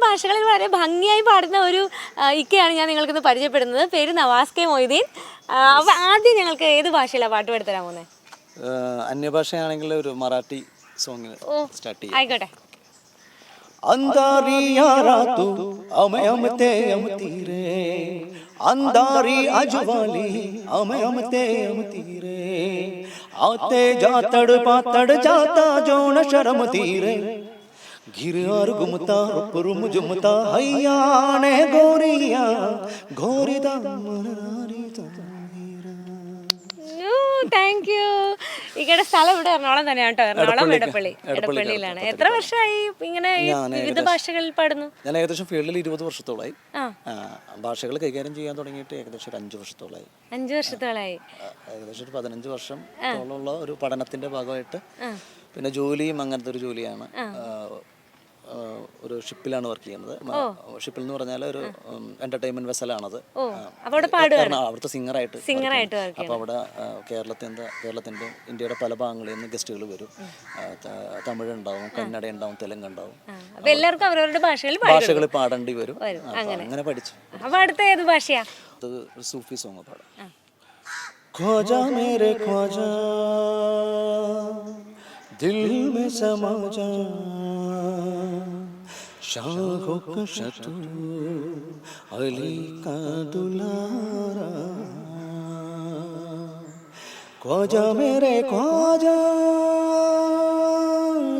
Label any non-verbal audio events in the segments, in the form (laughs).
ഭാഷകളിൽ വളരെ ഭംഗിയായി പാടുന്ന ഒരു ഇക്കയാണ് ഞാൻ നിങ്ങൾക്ക് പരിചയപ്പെടുന്നത്. പേര് നവാസ് കെ മൊയ്തീൻ ആ, അപ്പൊ ആദ്യം ഞങ്ങൾക്ക് ഏത് ഭാഷയിലാണ് പാട്ട് പാടിത്തരാൻ പോകുന്നത് അന്യഭാഷയാണെങ്കിൽ ഒരു മറാഠി സോങ് സ്റ്റാർട്ട് ചെയ്യാം ആയിക്കോട്ടെ अंधारी यारा तू अमे अमते अमती रे अंधारी अजवाली अमे अमते अमती रे आते जातड़ पातड़ जाता जो न शर्म तीरे गिर और घुमता रुम जुमता हैया ने गोरिया गोरी दामनारी താങ്ക് യു ഇക്കയുടെ സ്ഥലം ഇവിടെ എറണാകുളം തന്നെയാണ് കേട്ടോ എറണാകുളം എടപ്പള്ളി എടപ്പള്ളിയിലാണ് എത്ര വർഷമായി ഇങ്ങനെ ഈ വിവിധ ഭാഷകളിൽ പാടുന്നു ഞാൻ ഏകദേശം ഫീൽഡിൽ ഇരുപത് വർഷത്തോളായി ആ ആ, ഭാഷകൾ കൈകാര്യം ചെയ്യാൻ തുടങ്ങിയിട്ട് ഏകദേശം ഒരു അഞ്ച് വർഷത്തോളായി അഞ്ചു വർഷത്തോളമായി ആ, ഏകദേശം ഒരു പതിനഞ്ച് വർഷം ഉള്ള ഒരു പഠനത്തിന്റെ ഭാഗമായിട്ട് പിന്നെ ജോലിയും അങ്ങനത്തെ ഒരു ജോലിയാണ് ആ, ആ, ഒരു ഷിപ്പിലാണ് വർക്ക് ചെയ്യുന്നത് ഷിപ്പിൽ എന്ന് പറഞ്ഞാൽ ഒരു എന്റർടൈൻമെന്റ് വെസലാണത് ഓ അപ്പൊ അവിടെ പാടുക അവിടുത്തെ സിംഗറായിട്ട് സിംഗറായിട്ട് വർക്ക് അപ്പോൾ അവിടെ ആ, കേരളത്തിൻ്റെ കേരളത്തിൻ്റെ ഇന്ത്യയുടെ പല ഭാഗങ്ങളിൽ നിന്ന് ഗസ്റ്റുകൾ വരും ആ, ത- തമിഴ് ഉണ്ടാവും കന്നഡ ഉണ്ടാവും തെലുങ്ക് ഉണ്ടാവും അപ്പൊ എല്ലാവർക്കും അവരവരുടെ ഭാഷകളിൽ പാടി ഭാഷകൾ പാടേണ്ടി വരും അപ്പോൾ അങ്ങനെ പഠിച്ചു അപ്പൊ അടുത്ത ഏത് ഭാഷയാ അത് ഒരു സൂഫി സോങ് പാടാം ख्वाजा मेरे ख्वाजा दिल में समा जा शाहों का शत्रु, अली का दुलारा। ख्वाजा मेरे ख्वाजा,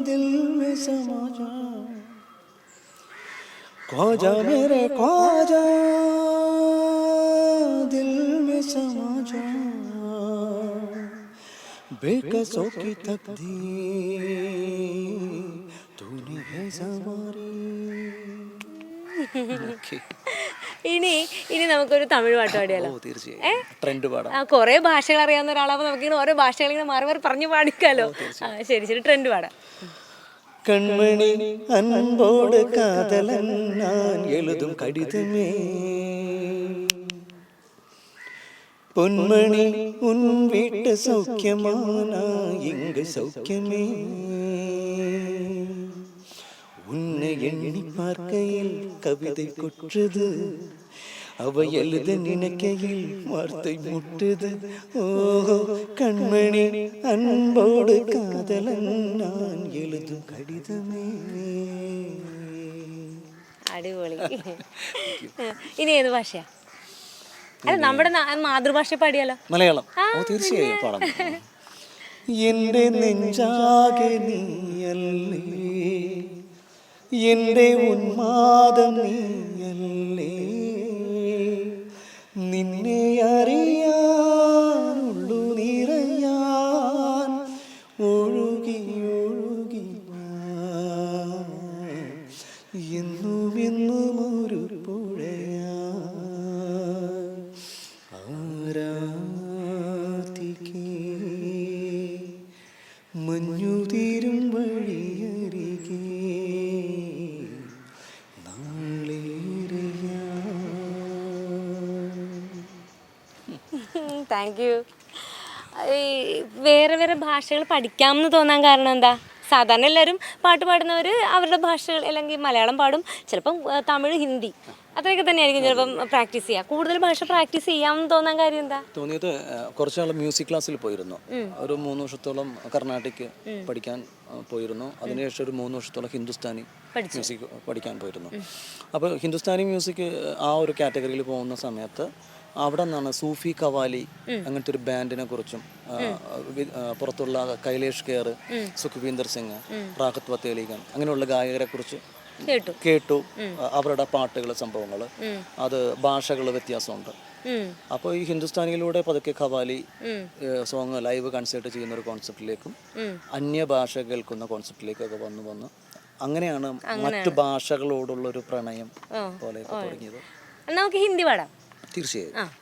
दिल में समा जा मेरे ख्वाजा, दिल में समा जा बेकसों की तकदीर ഇനി ഇനി നമുക്കൊരു തമിഴ് പാട്ട് പാടിയാലോ ഓ തീർച്ചയായും ട്രെൻഡ് പാടാം ആ കുറെ ഭാഷകൾ അറിയാവുന്ന ഒരാളാകുമ്പോൾ നമുക്കിങ്ങനെ ഓരോ ഭാഷകൾ ഇങ്ങനെ മാറി മാറി പറഞ്ഞു പാടിക്കാലോ ആ ശരി ശരി ട്രെൻഡ് പാടാം கண்மணி அன்போடு காதலன் நான் எழுதும் கடிதமே பொன்மணி உன் வீட்டு சௌக்கியமானா இங்கு சௌக்கியமே உன்னை எண்ணி பார்க்கையில் கவிதை கொற்றுது அவ எழுத நினைக்கையில் வார்த்தை முட்டுது ஓஹோ கண்மணி அன்போடு காதலன் நான் எழுதும் கடிதமே അടിപൊളി ഇനി ഏത് ഭാഷയാ അല്ല നമ്മുടെ നാ- മാതൃഭാഷ പാടിയാലോ മലയാളം ഓ തീർച്ചയായും പാടാം എൻ്റെ നെഞ്ചാകെ നീയല്ലേ എന്റെ ഉന്മാദം നീയല്ലേ. നിന്നെ അറിയാനുള്ളു താങ്ക് യു വേറെ വേറെ ഭാഷകൾ പഠിക്കാമെന്ന് തോന്നാൻ കാരണം എന്താ? സാധാരണ എല്ലാവരും പാട്ട് പാടുന്നവർ അവരുടെ ഭാഷകൾ അല്ലെങ്കിൽ മലയാളം പാടും ചിലപ്പം തമിഴ് ഹിന്ദി അത്രയൊക്കെ തന്നെയായിരിക്കും ചിലപ്പം പ്രാക്ടീസ് ചെയ്യുക കൂടുതൽ ഭാഷ പ്രാക്ടീസ് ചെയ്യാമെന്ന് തോന്നാൻ കാര്യം എന്താ? തോന്നിയത് കുറച്ച് നാൾ മ്യൂസിക് ക്ലാസ്സിൽ പോയിരുന്നു. ഒരു മൂന്ന് വർഷത്തോളം കർണാട്ടിക് പഠിക്കാൻ പോയിരുന്നു. അതിനുശേഷം ഒരു മൂന്ന് വർഷത്തോളം ഹിന്ദുസ്ഥാനി മ്യൂസിക് പഠിക്കാൻ പോയിരുന്നു. അപ്പോൾ ഹിന്ദുസ്ഥാനി മ്യൂസിക് ആ ഒരു കാറ്റഗറിയിൽ പോകുന്ന സമയത്ത് അവിടെ നിന്നാണ് സൂഫി കവാലി അങ്ങനത്തെ ഒരു ബാൻഡിനെ കുറിച്ചും പുറത്തുള്ള കൈലേഷ് കെയർ സുഖ്വീന്ദർ സിംഗ് റാഹത്ത് ഫത്തേ ഖാൻ അങ്ങനെയുള്ള ഗായകരെ കുറിച്ച് കേട്ടു. അവരുടെ പാട്ടുകൾ സംഭവങ്ങൾ അത് ഭാഷകൾ വ്യത്യാസമുണ്ട്. അപ്പൊ അപ്പോൾ ഈ ഹിന്ദുസ്ഥാനിയിലൂടെ പതുക്കെ ഖവാലി സോങ് ലൈവ് കൺസേർട്ട് ചെയ്യുന്ന ഒരു കോൺസെപ്റ്റിലേക്കും അന്യ ഭാഷ കേൾക്കുന്ന കോൺസെപ്റ്റിലേക്കൊക്കെ വന്നു വന്ന് അങ്ങനെയാണ് മറ്റു ഭാഷകളോടുള്ള ഒരു പ്രണയം പോലെയൊക്കെ തുടങ്ങിയത്. നമുക്ക് ഹിന്ദി പാടാം. തീർച്ചയായും.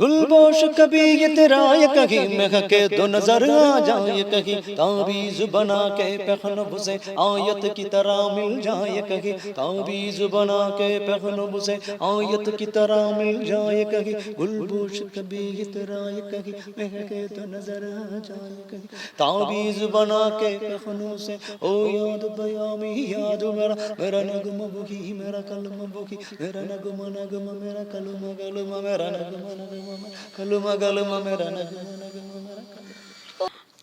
गुलबोश कभी ये तेरा ये कहीं मैं महके तो नज़र आ जाए कहीं ताबीज बना के पहन से आयत की तरह मिल जाए कहीं ताबीज बना के पहनब से आयत की तरह मिल जाए कहीं गुलबोश कभी ये तेरा ये कहीं महके तो नज़र आ जाए कहीं ताबीज बना के पहनब से ओ याद बयामी, याद मेरा मेरा नगम बुगी, मेरा कलम बुगी, मेरा नगम नगम, मेरा कलम कलम, मेरा नगम नगम। kaluma galuma merana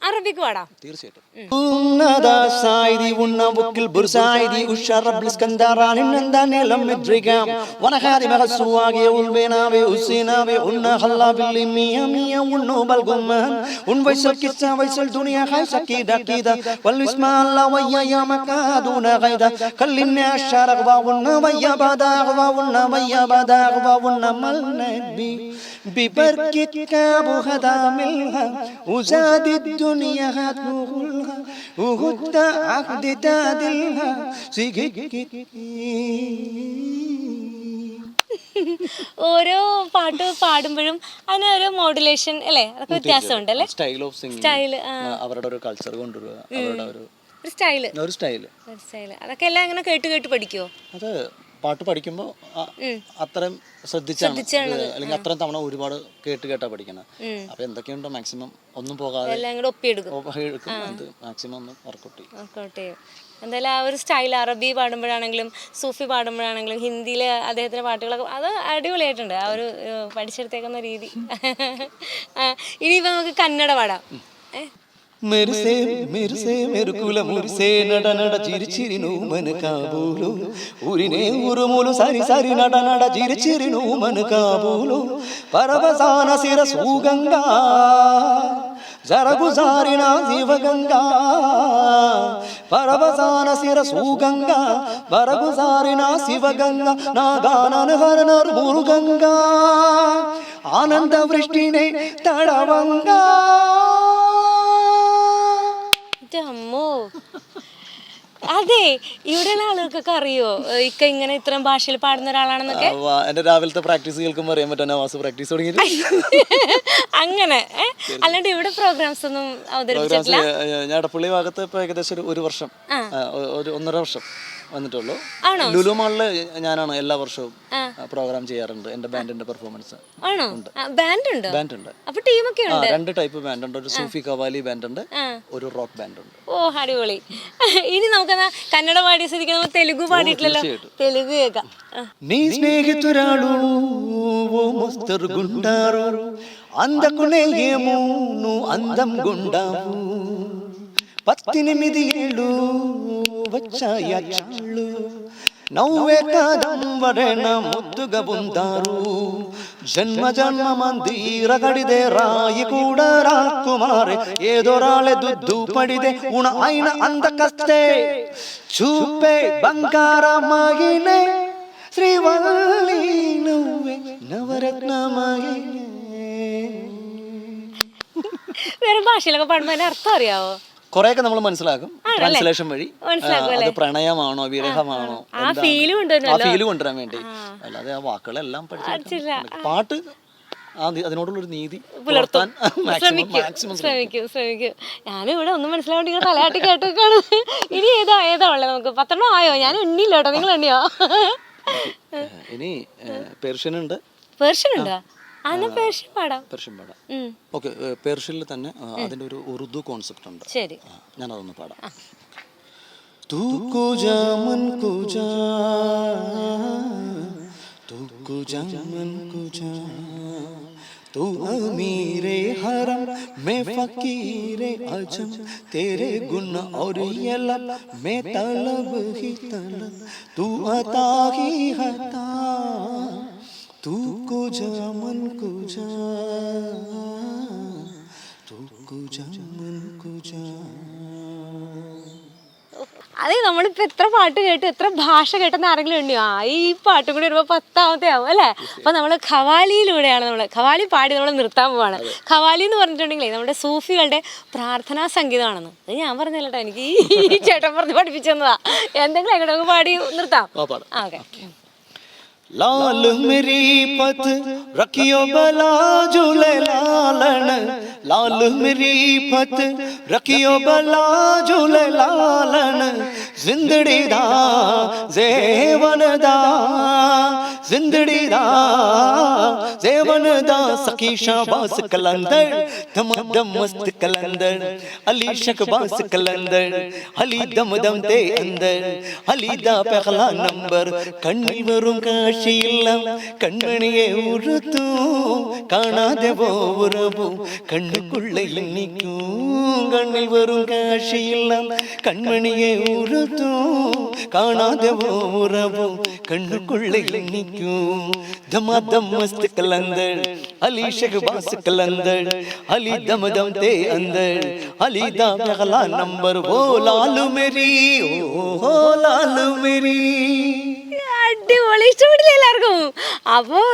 അറബിക്ക് പാടാം തീർച്ചയായിട്ടും ഉന്നത സായിദി ഉണ്ണവുക്കിൽ ബുർസായിദി ഉഷറബ് ഇസ്കന്ദറാൻ ഇന്നന്ത നിലം മിദ്രികം വനഹാരി മഹസുവാകെ ഉൾബേനാവെ ഉസീനാവെ ഉന്ന ഹല്ലാ ബില്ലി മിയ മിയ ഉണ്ണു ബൽഗുമ്മൻ ഉൻ വൈസൽ കിസ്സ വൈസൽ ദുനിയ ഖൈസ കീദ കീദ വൽ ഇസ്മാ അല്ലാ വയ്യ യാ മകാദൂന ഗൈദ കല്ലിന്ന അഷറ വഉന്ന വയ്യ ബദാ വഉന്ന വയ്യ ബദാ വഉന്ന മൽ നബി ببركتك بهدى ملها وزاد الدنيا هتغلها وهد عهد تادلها ഓരോ പാട്ട് പാടുമ്പോഴും അതിന് ഓരോ മോഡുലേഷൻ അല്ലേ അതൊക്കെ വ്യത്യാസമുണ്ട് അല്ലേ സ്റ്റൈൽ ഓഫ് സിംഗിങ് സ്റ്റൈല് അവരുടെ ഒരു കൾച്ചർ കൊണ്ടുവരിക അവരുടെ ഒരു ഒരു സ്റ്റൈല് ഒരു സ്റ്റൈല് ഒരു സ്റ്റൈല് അതൊക്കെ എല്ലാം ഇങ്ങനെ കേട്ട് കേട്ട് പഠിക്കുവോ അത് പാട്ട് പഠിക്കുമ്പോൾ അത്രയും ശ്രദ്ധിച്ചാണ്. അല്ലെങ്കിൽ അത്രയും തവണ ഒരുപാട് കേട്ട് കേട്ടാ പഠിക്കണം. അപ്പൊ എന്തൊക്കെയുണ്ടോ മാക്സിമം ഒന്നും പോകാതെ മാക്സിമം ഒന്ന് വർക്കൗട്ട് ചെയ്യും. എന്തായാലും ആ ഒരു സ്റ്റൈൽ അറബി പാടുമ്പോഴാണെങ്കിലും സൂഫി പാടുമ്പോഴാണെങ്കിലും ഹിന്ദിയിൽ അദ്ദേഹത്തിന്റെ പാട്ടുകളൊക്കെ അത് അടിപൊളിയായിട്ടുണ്ട്. ആ ഒരു ഏഹ്, പഠിച്ചെടുത്തേക്കുന്ന രീതി. ഇനിയിപ്പോൾ നമുക്ക് കന്നഡ പാടാം. మెరుసే మెరుసే మెరుకుల మురిసే నడ నడ చిరి నువ్వు మన కాబూలు ఊరినే ఉరుములు సరి సరి నడ నడ చిరి నువ్వు మన కాబూలు పరవసాన శిర సూగంగా జరగు సారిన శివగంగా పరవసాన శిర సూగంగా వరగు సారిన శివగంగా నా గానను హరణరు మురుగంగా ఆనంద వృష్టినే తడవంగా അമ്മോ. അതെ ഇവിടെയുള്ള ആളുകൾക്കൊക്കെ അറിയോ? ഇക്ക ഇങ്ങനെ ഇത്രയും ഭാഷയിൽ പാടുന്ന ഒരാളാണെന്നൊക്കെ? എന്റെ രാവിലത്തെ പ്രാക്ടീസ് കേൾക്കുമ്പോൾ അറിയാൻ പറ്റും നവാസ് പ്രാക്ടീസ് തുടങ്ങി അങ്ങനെ? അല്ലാണ്ട് ഇവിടെ പ്രോഗ്രാംസ് ഒന്നും അവതരിപ്പിച്ചിട്ടില്ല? ഞാൻ ഇടപ്പള്ളി ഭാഗത്ത് ഇപ്പൊ ഏകദേശം ഒരു ഒരു വർഷം. ഒരു ഒന്നര വർഷം. വന്നിട്ടുള്ളൂ ആണോ? ലുലു മാളില് ഞാനാണ് എല്ലാ വർഷവും പ്രോഗ്രാം ചെയ്യാറുണ്ട് എന്റെ ബാൻഡിന്റെ പെർഫോമൻസ് ആണോ ബാൻഡ് ഉണ്ടോ ബാൻഡ് ഉണ്ട് അപ്പൊ ടീമൊക്കെ ആ ഉണ്ട് രണ്ട് ടൈപ്പ് ബാൻഡ് ഉണ്ട് ഒരു സൂഫി കവാലി ബാൻഡ് ഉണ്ട് ഒരു റോക്ക് ബാൻഡ് ഉണ്ട് ഓ അടിപൊളി (laughs) ഇനി നമുക്കെന്നാ കന്നഡ പാടിയ സ്ഥിതിക്ക് നമുക്ക് തെലുഗു പാടിയിട്ടില്ലല്ലോ തെലുഗു കേൾക്കാം ആ. నీ స్నేహితురాలు ఓ మస్తరు గుండారు అందకునే ఏమో నువ్వు అందం గుండావు పద్దెనిమిది ఏళ్ళు వచ్చాయ చాళ్ళు నవ్వే కాదంబడేన ముద్దుగా ఉందారు జన్మ జన్మ మందిర గడిదే రాయి కూడా రాకుమారే ఏదో రాలేదు పడిదే ఉణ అయిన అందకస్తే చూపే బంగారమాగినే శ్రీవల్లి నువ్వే നവരത്നമായിനെ വേറെ ഭാഷയിലൊക്കെ പാടുമ്പോൾ അതിന്റെ അർത്ഥം അറിയാവോ കുറെയൊക്കെ നമ്മൾ മനസ്സിലാക്കും. ട്രാൻസ്ലേഷൻ വഴി. അത് പ്രണയമാണോ വിരഹമാണോ ആ? ഫീൽ കൊണ്ടുവരാൻ വേണ്ടി. അല്ലാതെ ആ വാക്കുകളെല്ലാം പഠിച്ചില്ല. പാട്ട് അതിനോടുള്ള ഒരു അതിനോടുള്ളൊരു നീതി പുലർത്താൻ (laughs) മാക്സിമം ശ്രമിക്കും. ശ്രമിക്കും. ഞാനും ഇവിടെ ഒന്നും മനസ്സിലാവേണ്ടി ഇങ്ങനെ തലയാട്ടി കേട്ടൊക്കെയാണ്. ഇനി ഏതാ ഏതാ ഉള്ളത് നമുക്ക്? പത്തെണ്ണം ആയോ? ഞാൻ എണ്ണിയില്ല കേട്ടോ. നിങ്ങൾ എണ്ണിയോ? (laughs) ഇനി പേർഷ്യൻ ഉണ്ട്. പേർഷ്യൻ ഉണ്ടോ? അന്ന് പേർഷ്യൻ പാടാം പേർഷ്യൻ പാടാം ഉം. ഓക്കെ പേർഷ്യനിൽ തന്നെ ആ, അതിന്റെ ഒരു ഉറുദു കോൺസെപ്റ്റ് ഉണ്ട് ശരി ആ, ഞാനതൊന്ന് പാടാം तू कुजा मन कुजा तू कुजा मन कुजा तू अमीरे हरम मैं फकीरे अजम तेरे गुण और ये लब मैं तलब ही तलब तू अता ही हता तू कुजा मन कुजा तू कुजा मन कुजा അതെ നമ്മളിപ്പോ എത്ര പാട്ട് കേട്ട് എത്ര ഭാഷ കേട്ടെന്ന് ആരെങ്കിലും ഉണ്ടോ ആ ഈ പാട്ടും കൂടി വരുമ്പോ പത്താമത്തെ ആവും അല്ലേ അപ്പൊ നമ്മള് ഖവാലിയിലൂടെയാണ് നമ്മൾ ഖവാലി പാടി നമ്മൾ നിർത്താൻ പോവാണ് ഖവാലി എന്ന് പറഞ്ഞിട്ടുണ്ടെങ്കിലേ നമ്മുടെ സൂഫികളുടെ പ്രാർത്ഥനാ സംഗീതമാണെന്ന് അത് ഞാൻ പറഞ്ഞല്ലോ കേട്ടോ എനിക്ക് (laughs) ഈ ചേട്ടൻ പറഞ്ഞ് പഠിപ്പിച്ചു തന്നതാ എന്തെങ്കിലും എങ്ങോട്ടൊക്കെ പാടി നിർത്താം ആ പാടാം ആ ഓക്കെ लाल मेरी पत रखियो बला झूले लालन लाल मेरी पत रखियो बला झूले लालन जिंदड़ी दा जेवन दा जिंदड़ी दा जेवन दा सखी शाबास कलंदर दम दम मस्त कलंदर अली शकबास कलंदर अली दम दम ते अंदर अली दा पहला नंबर காட்சி எல்லாம் கண்மணியை உறுத்தும் காணாத உறவும் கண்ணுக்குள்ள இன்னைக்கும் கண்ணில் வரும் காட்சி எல்லாம் கண்மணியை உறுத்தும் காணாத உறவும் கண்ணுக்குள்ள இன்னைக்கும் தமா தம் மஸ்து கலந்தர் அலி ஷெஹபாஸ் கலந்தர் அலி தம் தம் தே அந்தர் அலி தாம் நம்பர் ஓ லாலு மேரி ஓ லாலு மேரி അടിപൊളി. ഇഷ്ടപ്പെട്ടില്ല എല്ലാവർക്കും? അപ്പോൾ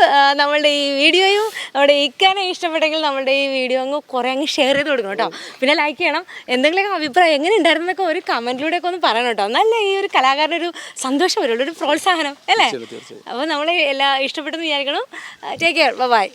നമ്മളുടെ ഈ വീഡിയോയും നമ്മുടെ ഇക്കാനെ ഇഷ്ടപ്പെട്ടെങ്കിൽ നമ്മളുടെ ഈ വീഡിയോ അങ്ങ് കുറേ അങ്ങ് ഷെയർ ചെയ്ത് കൊടുക്കണം കേട്ടോ. പിന്നെ ലൈക്ക് ചെയ്യണം. എന്തെങ്കിലുമൊക്കെ അഭിപ്രായം എങ്ങനെ ഉണ്ടായിരുന്നൊക്കെ ഒരു കമന്റിലൂടെ ഒക്കെ ഒന്ന് പറയണം കേട്ടോ. നല്ല ഈ ഒരു കലാകാരന്റെ ഒരു സന്തോഷം വരുള്ളൂ ഒരു പ്രോത്സാഹനം അല്ലേ? അപ്പോൾ നമ്മൾ എല്ലാ ഇഷ്ടപ്പെട്ടെന്ന് വിചാരിക്കണം. Take care bye